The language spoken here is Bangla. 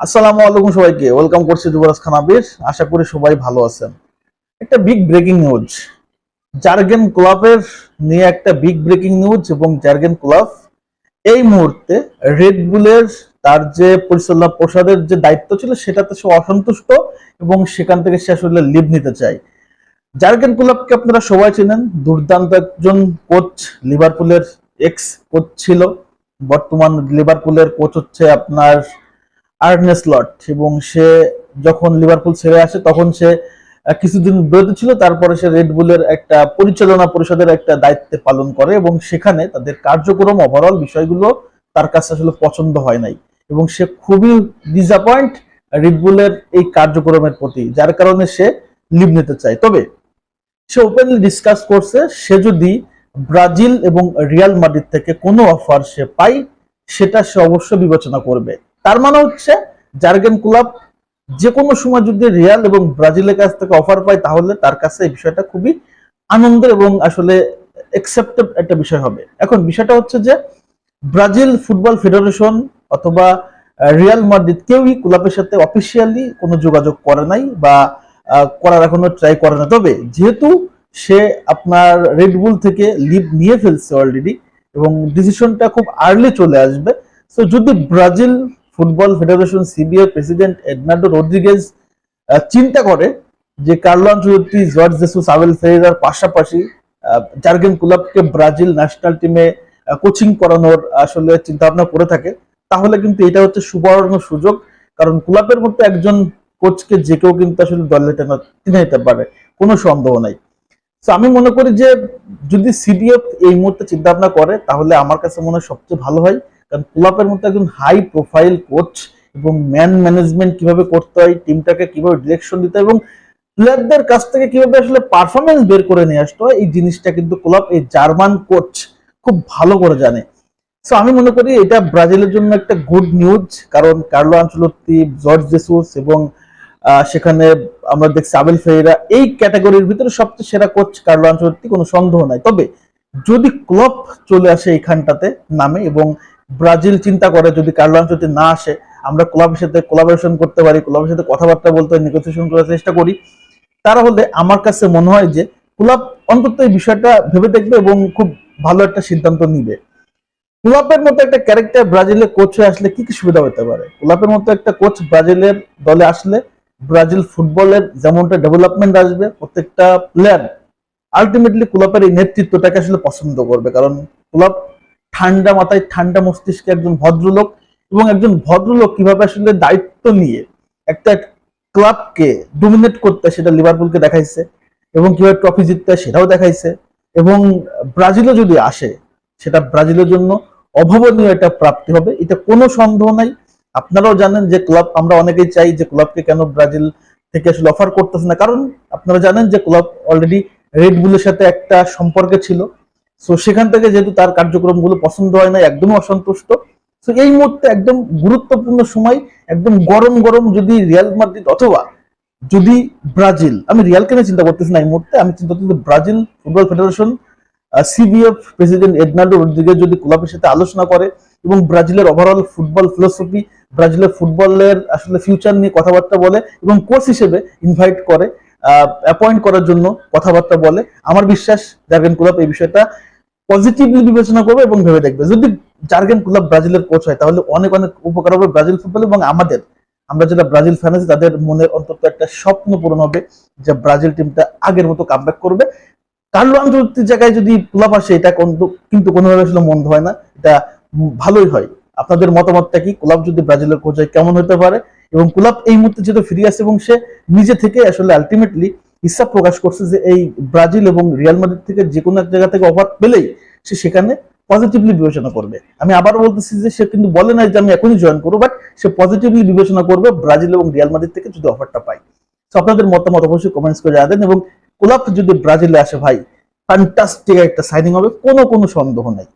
আসসালামু আলাইকুম সবাইকে ওয়েলকাম করছি যুবরাজ খান আবির আশা করি সবাই ভালো আছেন। একটা বিগ ব্রেকিং নিউজ জার্গেন ক্লাবের নিয়ে একটা বিগ ব্রেকিং নিউজ এবং জার্গেন ক্লাব এই মুহূর্তে রেড বুলের তার যে পরিচালনা প্রসাদের যে দায়িত্ব ছিল, সেটাতে সে অসন্তুষ্ট এবং সেখান থেকে সে আসলে লিভ নিতে চায়। জার্গেন ক্লাবকে আপনারা সবাই চেনেন, দুর্দান্ত একজন কোচ লিভারপুলের এক্স কোচ ছিল। বর্তমান লিভারপুলের কোচ হচ্ছে আপনার আর্নেস লট এবং সে যখন লিভারপুল ছেড়ে আসে, তখন সে কিছুদিন বিরতি ছিল, তারপরে সে রেড বুলের একটা পরিচালনা পরিষদের একটা দায়িত্বে পালন করে এবং সেখানে তাদের কার্যক্রম ওভারঅল বিষয়গুলো তার কাছে আসলে পছন্দ হয় নাই এবং সে খুবই ডিসঅ্যাপয়েন্ট রেড বুলের এই কার্যক্রমের প্রতি, যার কারণে সে লিভ নিতে চায়। তবে সে ওপেনলি ডিসকাস করছে, সে যদি ব্রাজিল এবং রিয়াল মাদ্রিদ থেকে কোনো অফার সে পায়, সেটা সে অবশ্যই বিবেচনা করবে। তার মানে হচ্ছে, জার্গেন ক্লাব যে কোনো সময় যদি রিয়াল এবং ব্রাজিলের কাছ থেকে অফার পায়, তাহলে তার কাছে এই বিষয়টা খুবই আনন্দের এবং আসলে একসেপ্টেড একটা বিষয় হবে। এখন বিষয়টা হচ্ছে যে, ব্রাজিল ফুটবল ফেডারেশন অথবা রিয়াল মাদ্রিদ কেউই ক্লাবের সাথে অফিসিয়ালি কোনো যোগাযোগ করে নাই বা করার এখনও ট্রাই করে না। তবে যেহেতু সে আপনার রেডবুল থেকে লিভ নিয়ে ফেলছে অলরেডি এবং ডিসিশনটা খুব আর্লি চলে আসবে সো যদি Brazil football federation CBF president Ednaldo Rodrigues চিন্তা করে যে Carlo Ancelotti Jorge Jesus, Abel ফেরেরার পাশাপাশি জার্গেন ক্লাবকে ব্রাজিল ন্যাশনাল টিমে কোচিং করানোর আসলে চিন্তা ভাবনা করে থাকে। তাহলে কিন্তু এটা হচ্ছে সুবর্ণ সুযোগ, কারণ ক্লাবের মধ্যে একজন কোচকে যে কেউ কিন্তু আসলে দলে টেনে নিতে পারে, কোনো সন্দেহ নাই। তো আমি মনে করি যে যদি সিডিএফ এই মুহূর্তে চিন্তা ভাবনা করে, তাহলে আমার কাছে মনে হয় সবচেয়ে ভালো হয়। কারণ ক্লাবের মধ্যে একজন হাই প্রোফাইল কোচ এবং ম্যান ম্যানেজমেন্ট কীভাবে করতে হয় টিমটাকে কীভাবে ডিরেকশন দিতে হয় এবং প্লেয়ারদের কাছ থেকে কীভাবে আসলে পারফরমেন্স বের করে নিয়ে আসতে হয়, এই জিনিসটা কিন্তু ক্লাব এই জার্মান কোচ খুব ভালো করে জানে। সো আমি মনে করি এটা ব্রাজিলের জন্য একটা গুড নিউজ কারণ কার্লো আনচলত্তি, জর্জ জেসুস এবং সেখানে আমরা দেখছি আবেল ফেরেরা এই ক্যাটাগরির ভিতরে সবচেয়ে সেরা কোচ কার্লো আনচলত্তি, কোনো সন্দেহ নাই। তবে যদি ক্লব চলে আসে এইখানটাতে নামে এবং ব্রাজিল চিন্তা করে যদি কার্লো আনচলত্তি না আসে, আমরা ক্লাবের সাথে কোলাবোরেশন করতে পারি, ক্লাবের সাথে কথাবার্তা বলতে নেগোসিয়েশন করার চেষ্টা করি তাহলে আমার কাছে মনে হয় যে ক্লাব অন্তত এই বিষয়টা ভেবে দেখবে এবং খুব ভালো একটা সিদ্ধান্ত নিবে। ক্লাবের মতো একটা ক্যারেক্টার ব্রাজিলের কোচ হয়ে আসলে কি কি সুবিধা হতে পারে? ক্লাবের মতো একটা কোচ ব্রাজিলের দলে আসলে ব্রাজিল ফুটবলের যেমনটা ডেভেলপমেন্ট আসবে, প্রত্যেকটা প্লেয়ার আলটিমেটলি ক্লাবের এই নেতৃত্বটাকে আসলে পছন্দ করবে। কারণ ক্লাব ঠান্ডা মাথায় ঠান্ডা মস্তিষ্কে একজন ভদ্রলোক এবং একজন ভদ্রলোক কীভাবে আসলে দায়িত্ব নিয়ে একটা ক্লাবকে ডোমিনেট করতে সেটা লিভারপুলকে দেখাইছে এবং কীভাবে ট্রফি জিততে সেটাও দেখাইছে এবং ব্রাজিলও যদি আসে, সেটা ব্রাজিলের জন্য অভাবনীয় একটা প্রাপ্তি হবে, এটা কোনো সন্দেহ নাই। আপনারাও জানেন যে ক্লাব, আমরা অনেকেই চাই যে ক্লাবকে কেন ব্রাজিল থেকে আসলে অফার করতেছে না। কারণ আপনারা জানেন যে ক্লাব অলরেডি রেড বুলের সাথে একটা সম্পর্কে ছিল। সো সেখান থেকে যেহেতু তার কার্যক্রমগুলো পছন্দ হয় না, একদমই অসন্তুষ্ট। তো এই মুহূর্তে একদম গুরুত্বপূর্ণ সময়, একদম গরম গরম যদি রিয়াল মাদ্রিদ অথবা যদি ব্রাজিল, আমি রিয়ালকে নিয়ে চিন্তা করতেছি না এই মুহূর্তে, আমি চিন্তা করতেছি Brazil football federation CBF president Ednaldo Rodrigues যদি ক্লাবের সাথে আলোচনা করে এবং ব্রাজিলের ওভারঅল ফুটবল ফিলোসফি ব্রাজিলের ফুটবলের আসলে ফিউচার নিয়ে কথাবার্তা বলে এবং কোচ হিসেবে ইনভাইট করে অ্যাপয়েন্ট করার জন্য কথাবার্তা বলে। আমার বিশ্বাস জার্গেন ক্লাব এই বিষয়টা পজিটিভলি বিবেচনা করবে এবং ভেবে দেখবে। যদি জার্গেন ক্লাব ব্রাজিলের কোচ হয়, তাহলে অনেক অনেক উপকার হবে ব্রাজিল ফুটবল এবং আমাদের। আমরা যারা ব্রাজিল ফ্যান আছি তাদের মনের অন্তত একটা স্বপ্ন পূরণ হবে যে ব্রাজিল টিমটা আগের মতো কামব্যাক করবে। কার্লো আন্তর্জাতিক জায়গায় যদি ক্লাব আসে, এটা কিন্তু- কোনোভাবে আসলে মন্দ হয় না। এটা ভালোই হয়। আপনাদের মতামতটা কি? ক্লাব যদি ব্রাজিলের কোচ হয়, কেমন হতে পারে? এবং ক্লাব এই মুহূর্তে যেহেতু ফিরে আসে এবং সে নিজে থেকে আসলে আলটিমেটলি ইচ্ছা প্রকাশ করছে যে এই ব্রাজিল এবং রিয়াল মাদ্রিদ থেকে যে কোনো এক জায়গা থেকে অফার পেলেই সে সেখানে পজিটিভলি বিবেচনা করবে। আমি আবারও বলতেছি যে সে কিন্তু বলে না যে আমি এখনই জয়েন করব বাট সে পজিটিভলি বিবেচনা করবে ব্রাজিল এবং রিয়াল মাদ্রিদ থেকে যদি অফারটা পাই তো আপনাদের মতামত অবশ্যই কমেন্টস করে জানাবেন এবং কোলাপ যদি ব্রাজিলে আসে ভাই ফ্যান্টাস্টিক একটা সাইনিং হবে, কোনো কোনো সন্দেহ নেই।